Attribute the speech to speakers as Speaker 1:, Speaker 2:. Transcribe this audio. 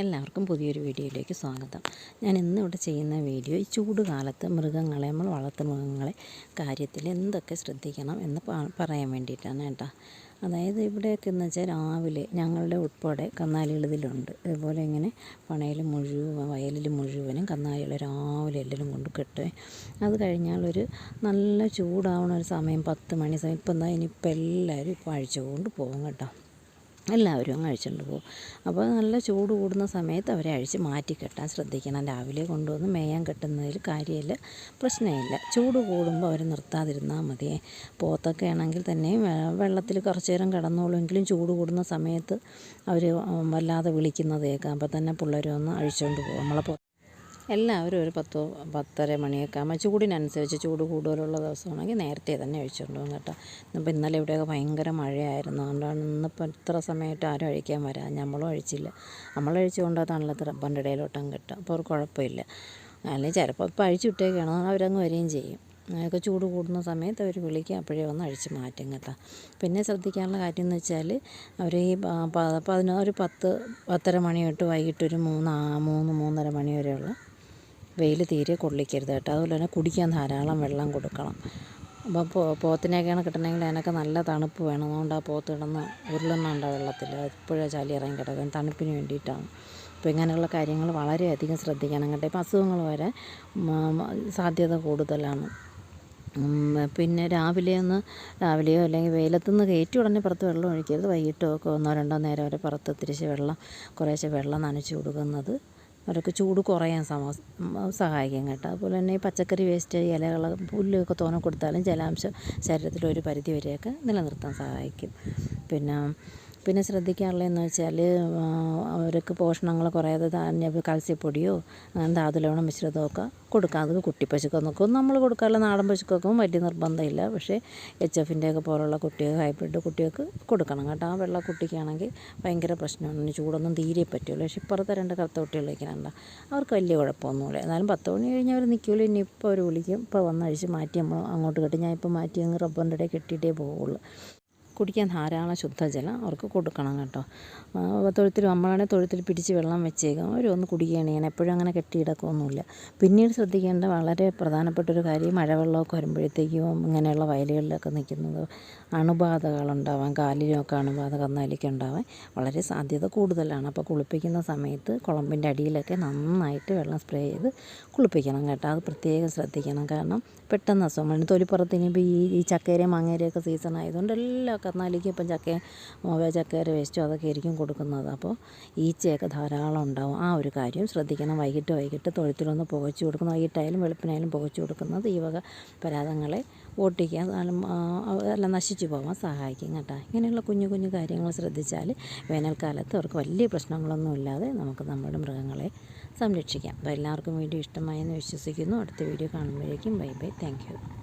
Speaker 1: എല്ലാവർക്കും പുതിയൊരു വീഡിയോയിലേക്ക് സ്വാഗതം. ഞാൻ ഇന്നിവിടെ ചെയ്യുന്ന വീഡിയോ ഈ ചൂട് കാലത്ത് മൃഗങ്ങളെ നമ്മൾ വളർത്തു മൃഗങ്ങളെ കാര്യത്തിൽ എന്തൊക്കെ ശ്രദ്ധിക്കണം എന്ന് പറയാൻ വേണ്ടിയിട്ടാണ് കേട്ടോ. അതായത് ഇവിടെയൊക്കെ എന്ന് വെച്ചാൽ രാവിലെ ഞങ്ങളുടെ ഉൾപ്പെടെ കന്നാലികളിതിലുണ്ട് അതുപോലെ ഇങ്ങനെ പണയിൽ മുഴുവൻ വയലിൽ മുഴുവനും കന്നാലികൾ രാവിലെ എല്ലാവരും കൊണ്ട് കെട്ടും. അത് കഴിഞ്ഞാൽ ഒരു നല്ല ചൂടാവണ ഒരു സമയം പത്ത് മണി സമയം ഇപ്പം എന്താ ഇനിയിപ്പോൾ എല്ലാവരും ഇപ്പോൾ അഴിച്ചുകൊണ്ട് പോകും കേട്ടോ. എല്ലാവരും അങ്ങ് അഴിച്ചുകൊണ്ട് പോകും. അപ്പോൾ നല്ല ചൂട് കൂടുന്ന സമയത്ത് അവരെ അഴിച്ച് മാറ്റി കെട്ടാൻ ശ്രദ്ധിക്കണം. രാവിലെ കൊണ്ടുവന്ന് മേയാൻ കെട്ടുന്നതിൽ കാര്യമില്ല പ്രശ്നമില്ല. ചൂട് കൂടുമ്പോൾ അവർ നിർത്താതിരുന്നാൽ മതി. പോത്തൊക്കെ ആണെങ്കിൽ തന്നെയും വെള്ളത്തിൽ കുറച്ച് നേരം കിടന്നോളുമെങ്കിലും ചൂട് കൂടുന്ന സമയത്ത് അവർ വല്ലാതെ വിളിക്കുന്നത് കേൾക്കാം അപ്പോൾ തന്നെ പിള്ളേരൊന്ന് അഴിച്ചുകൊണ്ട് പോകും. നമ്മളെ എല്ലാവരും ഒരു പത്തോ പത്തര മണിയൊക്കെ ആകുമ്പോൾ ചൂടിനനുസരിച്ച് ചൂട് കൂടുതലുള്ള ദിവസമാണെങ്കിൽ നേരത്തെ തന്നെ അഴിച്ചുകൊണ്ട് പോകും കേട്ടോ. ഇന്നിപ്പോൾ ഇന്നലെ ഇവിടെയൊക്കെ ഭയങ്കര മഴയായിരുന്നു. അതുകൊണ്ടാണ് ഇന്നിപ്പോൾ ഇത്ര സമയമായിട്ട് ആരും അഴിക്കാൻ വരാം. നമ്മളും അഴിച്ചില്ല നമ്മൾ അഴിച്ചുകൊണ്ട് തണലത്ത് റബ്ബറിന്റെ ഇടയിലോട്ടം കിട്ടും. അപ്പോൾ ഒരു കുഴപ്പമില്ല. അല്ലെങ്കിൽ ചിലപ്പോൾ ഇപ്പോൾ അഴിച്ചു വിട്ടേക്കാണ്. അവരങ്ങ് വരികയും ചെയ്യും. അങ്ങനെയൊക്കെ ചൂട് കൂടുന്ന സമയത്ത് അവർ വിളിക്കുക അപ്പോഴേ വന്ന് അഴിച്ച് മാറ്റും കേട്ടോ. പിന്നെ ശ്രദ്ധിക്കാനുള്ള കാര്യം എന്ന് വെച്ചാൽ അവർ ഈ പതിനൊരു പത്ത് പത്തര മണി തൊട്ട് വൈകിട്ടൊരു മൂന്ന് മൂന്ന് മൂന്നര മണി വരെയുള്ള വെയിൽ തീരെ കൊള്ളിക്കരുത് കേട്ടോ. അതുപോലെ തന്നെ കുടിക്കാൻ ധാരാളം വെള്ളം കൊടുക്കണം. അപ്പോൾ പോ പോത്തിനെയൊക്കെയാണ് കിട്ടണമെങ്കിൽ അതിനൊക്കെ നല്ല തണുപ്പ് വേണം. അതുകൊണ്ട് ആ പോത്ത് കിടന്ന് ഉരുളുന്നുണ്ട് വെള്ളത്തിൽ? എപ്പോഴും ചളി ഇറങ്ങി കിടക്കും. തണുപ്പിന് വേണ്ടിയിട്ടാണ്. അപ്പോൾ ഇങ്ങനെയുള്ള കാര്യങ്ങൾ വളരെയധികം ശ്രദ്ധിക്കണം കേട്ടോ. ഇപ്പം അസുഖങ്ങൾ വരെ സാധ്യത കൂടുതലാണ്. പിന്നെ രാവിലെ ഒന്ന് രാവിലെയോ അല്ലെങ്കിൽ വെയിലത്തുനിന്ന് കയറ്റി ഉടനെ പുറത്ത് വെള്ളം ഒഴിക്കരുത്. വൈകിട്ടോ ഒക്കെ ഒന്നോ രണ്ടോ നേരം വരെ പുറത്ത് തിരിച്ച് വെള്ളം കുറേശ്ശെ വെള്ളം നനച്ച് കൊടുക്കുന്നത് അവർക്ക് ചൂട് കുറയാൻ സഹായിക്കും കേട്ടോ. അതുപോലെ തന്നെ ഈ പച്ചക്കറി വേസ്റ്റ് ഇലകൾ പുല്ലൊക്കെ തോനെ കൊടുത്താലും ജലാംശം ശരീരത്തിൽ ഒരു പരിധി വരെയൊക്കെ നിലനിർത്താൻ സഹായിക്കും. പിന്നെ പിന്നെ ശ്രദ്ധിക്കാനുള്ളതെന്ന് വെച്ചാൽ അവർക്ക് പോഷണങ്ങൾ കുറയാതെ ധാന്യ കാൽസ്യപ്പൊടിയോ ധാതുലവണ മിശ്രിതമൊക്കെ കൊടുക്കാം. അത് കുട്ടി പശുക്കൾക്കും നമ്മൾ കൊടുക്കാറില്ല. നാടൻ പശുക്കൾക്കും വലിയ നിർബന്ധമില്ല. പക്ഷേ എച്ച് എഫിന്റെ ഒക്കെ പോലുള്ള കുട്ടികൾ ഹൈബ്രിഡ് കുട്ടികൾക്ക് കൊടുക്കണം കേട്ടോ. ആ വെള്ള കുട്ടിക്കാണെങ്കിൽ ഭയങ്കര പ്രശ്നമാണ്. ചൂടൊന്നും തീരെ പറ്റില്ല പക്ഷേ ഇപ്പുറത്തെ രണ്ട് കറുത്ത കുട്ടികളിലേക്കാണ്ട അവർക്ക് വലിയ കുഴപ്പമൊന്നുമില്ല. എന്നാലും പത്ത് മണി കഴിഞ്ഞ് അവർ നിൽക്കില്ല ഇനി ഇപ്പോൾ അവർ വിളിക്കും. ഇപ്പോൾ വന്നഴിച്ച് മാറ്റി നമ്മൾ അങ്ങോട്ട് കെട്ടി. ഞാൻ ഇപ്പോൾ മാറ്റി അങ്ങ് റബ്ബറിന്റെ ഇടയിൽ കെട്ടിയിട്ടേ പോവുള്ളൂ. കുടിക്കാൻ ധാരാളം ശുദ്ധജലം അവർക്ക് കൊടുക്കണം കേട്ടോ. തൊഴുത്തിൽ നമ്മളാണെങ്കിൽ തൊഴുത്തിൽ പിടിച്ച് വെള്ളം വെച്ചേക്കും. അവരൊന്ന് കുടിക്കുകയാണ്. ഞാൻ എപ്പോഴും അങ്ങനെ കെട്ടിയിടക്കൊന്നുമില്ല പിന്നീട് ശ്രദ്ധിക്കേണ്ട വളരെ പ്രധാനപ്പെട്ട പ്രധാനപ്പെട്ടൊരു കാര്യം മഴവെള്ളമൊക്കെ വരുമ്പോഴത്തേക്കും ഇങ്ങനെയുള്ള വയലുകളിലൊക്കെ നിൽക്കുന്നത് അണുബാധകളുണ്ടാവാം. കാലിനൊക്കെ അണുബാധ കന്നാലിക്ക് ഉണ്ടാവാൻ വളരെ സാധ്യത കൂടുതലാണ്. അപ്പോൾ കുളിപ്പിക്കുന്ന സമയത്ത് കുളമ്പിന്റെ അടിയിലൊക്കെ നന്നായിട്ട് വെള്ളം സ്പ്രേ ചെയ്ത് കുളിപ്പിക്കണം കേട്ടോ. അത് പ്രത്യേകം ശ്രദ്ധിക്കണം. കാരണം പെട്ടെന്ന് അസുഖം തൊലിപ്പുറത്ത് ഇനിയിപ്പോൾ ഈ ഈ മാങ്ങേരയൊക്കെ സീസൺ ആയതുകൊണ്ട് എല്ലാ കന്നാലിക്കും ഇപ്പം ചക്ക ചക്കര വേസ്റ്റോ അതൊക്കെ ആയിരിക്കും കൊടുക്കുന്നത്. അപ്പോൾ ഈച്ചയൊക്കെ ധാരാളം ഉണ്ടാവും. ആ ഒരു കാര്യം ശ്രദ്ധിക്കണം. വൈകിട്ട് വൈകിട്ട് തൊഴുത്തിലൊന്ന് പുകച്ചു കൊടുക്കണം വൈകിട്ടായാലും വെളുപ്പിനായാലും പുകച്ചു കൊടുക്കുന്നത് ഈ വക പരാതങ്ങളെ ഓട്ടിക്കാൻ എല്ലാം നശിച്ചു പോകാൻ സഹായിക്കും കേട്ടോ. ഇങ്ങനെയുള്ള കുഞ്ഞു കുഞ്ഞു കാര്യങ്ങൾ ശ്രദ്ധിച്ചാൽ വേനൽക്കാലത്ത് അവർക്ക് വലിയ പ്രശ്നങ്ങളൊന്നുമില്ലാതെ നമുക്ക് നമ്മുടെ മൃഗങ്ങളെ സംരക്ഷിക്കാം. അപ്പോൾ എല്ലാവർക്കും വീഡിയോ ഇഷ്ടമായെന്ന് വിശ്വസിക്കുന്നു. അടുത്ത വീഡിയോ കാണുമ്പോഴേക്കും ബൈ ബൈ. താങ്ക്